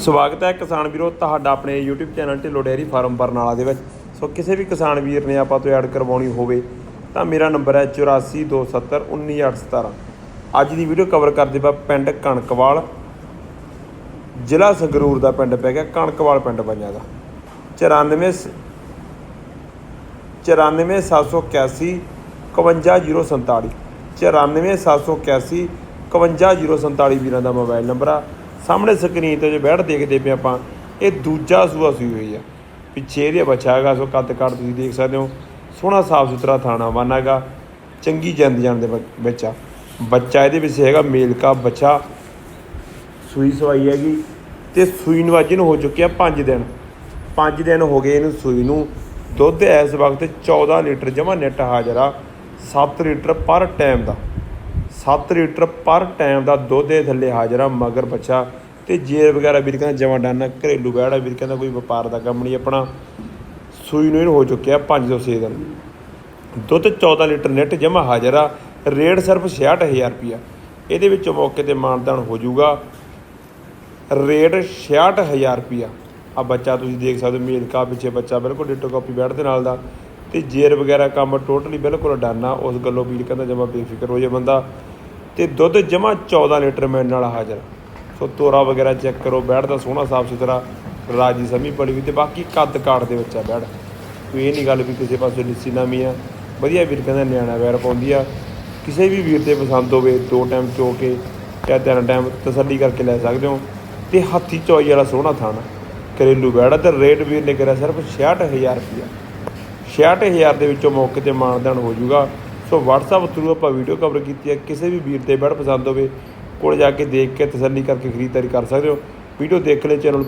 ਸਵਾਗਤ ਹੈ ਕਿਸਾਨ ਵੀਰੋ, ਤੁਹਾਡਾ ਆਪਣੇ YouTube channel Dhillon dairy farm Barnala ਦੇ ਵਿੱਚ। ਸੋ ਕਿਸੇ ਵੀ ਕਿਸਾਨ ਵੀਰ ਨੇ ਆਪਾਂ ਤੋਂ ਐਡ ਕਰਵਾਉਣੀ ਹੋਵੇ ਤਾਂ ਮੇਰਾ ਨੰਬਰ ਹੈ 8427191817 ਅੱਜ ਦੀ ਵੀਡੀਓ ਕਵਰ ਕਰਦੇ ਪਾ ਪਿੰਡ ਕਣਕਵਾਲ। ਜ਼ਿਲ੍ਹਾ ਸੰਗਰੂਰ ਦਾ ਪਿੰਡ ਪੈ ਗਿਆ, ਕਣਕਵਾਲ ਪਿੰਡ ਪੰਜਾ ਦਾ। 94 94781 51047 94781 51047 ਵੀਰਾਂ ਦਾ ਮੋਬਾਈਲ ਨੰਬਰ ਆ। ਸਾਹਮਣੇ ਸਕਰੀਨ ਤੇ ਜੇ ਬੈਠ ਦੇਖਦੇ ਪਏ ਆਪਾਂ, ਇਹ ਦੂਜਾ ਸੂਆ ਸੂਈ ਹੋਈ ਆ। ਪਿੱਛੇ ਇਹਦੇ ਬੱਚਾ ਹੈਗਾ, ਸੋ ਕੱਦ ਕੱਟ ਤੁਸੀਂ ਦੇਖ ਸਕਦੇ ਹੋ। ਸੋਹਣਾ ਸਾਫ਼ ਸੁਥਰਾ ਥਾਣਾ ਵਾਨਾਗਾ ਚੰਗੀ ਜੰਦ ਜਾਣ ਦੇ ਬ- ਵਿੱਚ ਬੱਚਾ ਇਹਦੇ ਵਿੱਚ ਹੈਗਾ ਮੇਲ ਕਾ ਬੱਚਾ। ਸੂਈ ਸਵਾਈ ਹੈਗੀ, ਤੇ ਸੂਈ ਨੂੰ ਨੂੰ ਹੋ ਚੁੱਕਿਆ 5 ਦਿਨ। 5 ਦਿਨ ਹੋ ਗਏ ਇਹਨੂੰ ਸੂਈ ਨੂੰ। ਦੁੱਧ ਇਸ ਵਕਤ 14 ਲੀਟਰ ਜਮਾ ਨੈਟ ਹਾਜ਼ਰਾ ਆ 7 ਲੀਟਰ ਪਰ ਟਾਈਮ ਦਾ। 7 ਲੀਟਰ ਪਰ ਟਾਈਮ ਦਾ ਦੁੱਧ ਦੇ ਥੱਲੇ ਹਾਜ਼ਰਾ ਮਗਰ ਬੱਚਾ ਤੇ ਜੇਰ ਵਗੈਰਾ ਵੀਰ ਕਹਿੰਦਾ ਜਮਾ ਡਾਨਾ, ਘਰੇਲੂ ਬੈੜਾ ਵੀਰ ਕਹਿੰਦਾ ਕੋਈ ਵਪਾਰ ਦਾ ਕੰਮ ਨਹੀਂ ਆਪਣਾ। ਸੂਈ ਨੂੰ ਹੋ ਚੁੱਕਿਆ 5 ਤੋਂ 6 ਦਿਨ। ਦੁੱਧ 14 ਲੀਟਰ ਨੈਟ ਜਮਾ ਹਾਜ਼ਰਾ ਰੇਟ ਸਿਰਫ 66000 ਰੁਪਿਆ ਇਹਦੇ ਵਿੱਚ ਮੌਕੇ ਤੇ ਮਾਨਦਾਨ ਹੋ ਜਾਊਗਾ। ਰੇਟ 66000 ਰੁਪਿਆ ਆ ਬੱਚਾ ਤੁਸੀਂ ਦੇਖ ਸਕਦੇ ਹੋ, ਮੇਲ ਕਾ ਪਿੱਛੇ ਬੱਚਾ ਬਿਲਕੁਲ ਡਿਟੋ ਕਾਪੀ ਬੈਠ ਦੇ ਨਾਲ ਦਾ। ਤੇ ਜੇਰ ਵਗੈਰਾ ਕੰਮ ਟੋਟਲੀ ਬਿਲਕੁਲ ਡਾਨਾ ਉਸ ਗੱਲੋਂ ਵੀਰ ਕਹਿੰਦਾ ਜਮਾ ਬੇਫਿਕਰ ਹੋ ਜਾ ਬੰਦਾ। ਤੇ ਦੁੱਧ ਜਮਾ 14 ਲੀਟਰ ਮੈਨ ਨਾਲ ਹਾਜ਼ਰ। ਸੋ ਤੋਰਾ ਵਗੈਰਾ ਚੈੱਕ ਕਰੋ, ਬੈਠ ਦਾ ਸੋਹਣਾ ਸਾਫ਼ ਸੁਥਰਾ, ਰਾਜੀ ਸਮੀ ਪੜੀ ਹੋਈ ਤੇ ਬਾਕੀ ਕੱਦ ਕਾਠ ਦੇ ਵਿੱਚ ਆ ਬੈਠ। ਕੋਈ ਇਹ ਨਹੀਂ ਗੱਲ ਵੀ ਕਿਸੇ ਪਾਸੇ ਲਿੱਸੀ ਨਾਮੀ ਆ। ਵਧੀਆ ਵੀਰ ਕਹਿੰਦਾ ਨਿਆਣਾ ਵੈਰ ਪਾਉਂਦੀ ਆ। ਕਿਸੇ ਵੀ ਵੀਰ ਤੇ ਪਸੰਦ ਹੋਵੇ, ਦੋ ਟਾਈਮ ਚੋ ਕੇ ਜਾਂ ਤਿੰਨ ਟਾਈਮ ਤਸੱਲੀ ਕਰਕੇ ਲੈ ਸਕਦੇ ਹੋ। ਤੇ ਹੱਥੀ ਚੌਈ ਵਾਲਾ ਸੋਹਣਾ ਥਾਣਾ ਘਰੇਲੂ ਬੈੜਾ ਤੇ ਰੇਟ ਵੀਰ ਨੇ ਕਰਿਆ ਸਿਰਫ 66000 ਰੁਪਇਆ 66000 ਦੇ ਵਿੱਚੋਂ ਮੌਕੇ ਤੇ ਮਾਨਦਾਨ ਹੋ ਜਾਊਗਾ। ਸੋ WhatsApp ਥਰੂ ਆਪਾਂ ਵੀਡੀਓ ਕਵਰ ਕੀਤੀ ਹੈ। ਕਿਸੇ ਵੀ ਵੀਰ ਤੇ ਬੈੜ ਪਸੰਦ ਹੋਵੇ, ਕੋਲ ਜਾ ਕੇ ਦੇਖ ਕੇ ਤਸੱਲੀ ਕਰਕੇ ਖਰੀਦਦਾਰੀ ਕਰ ਸਕਦੇ ਹੋ। ਵੀਡੀਓ ਦੇਖ ਲੈ ਚੈਨਲ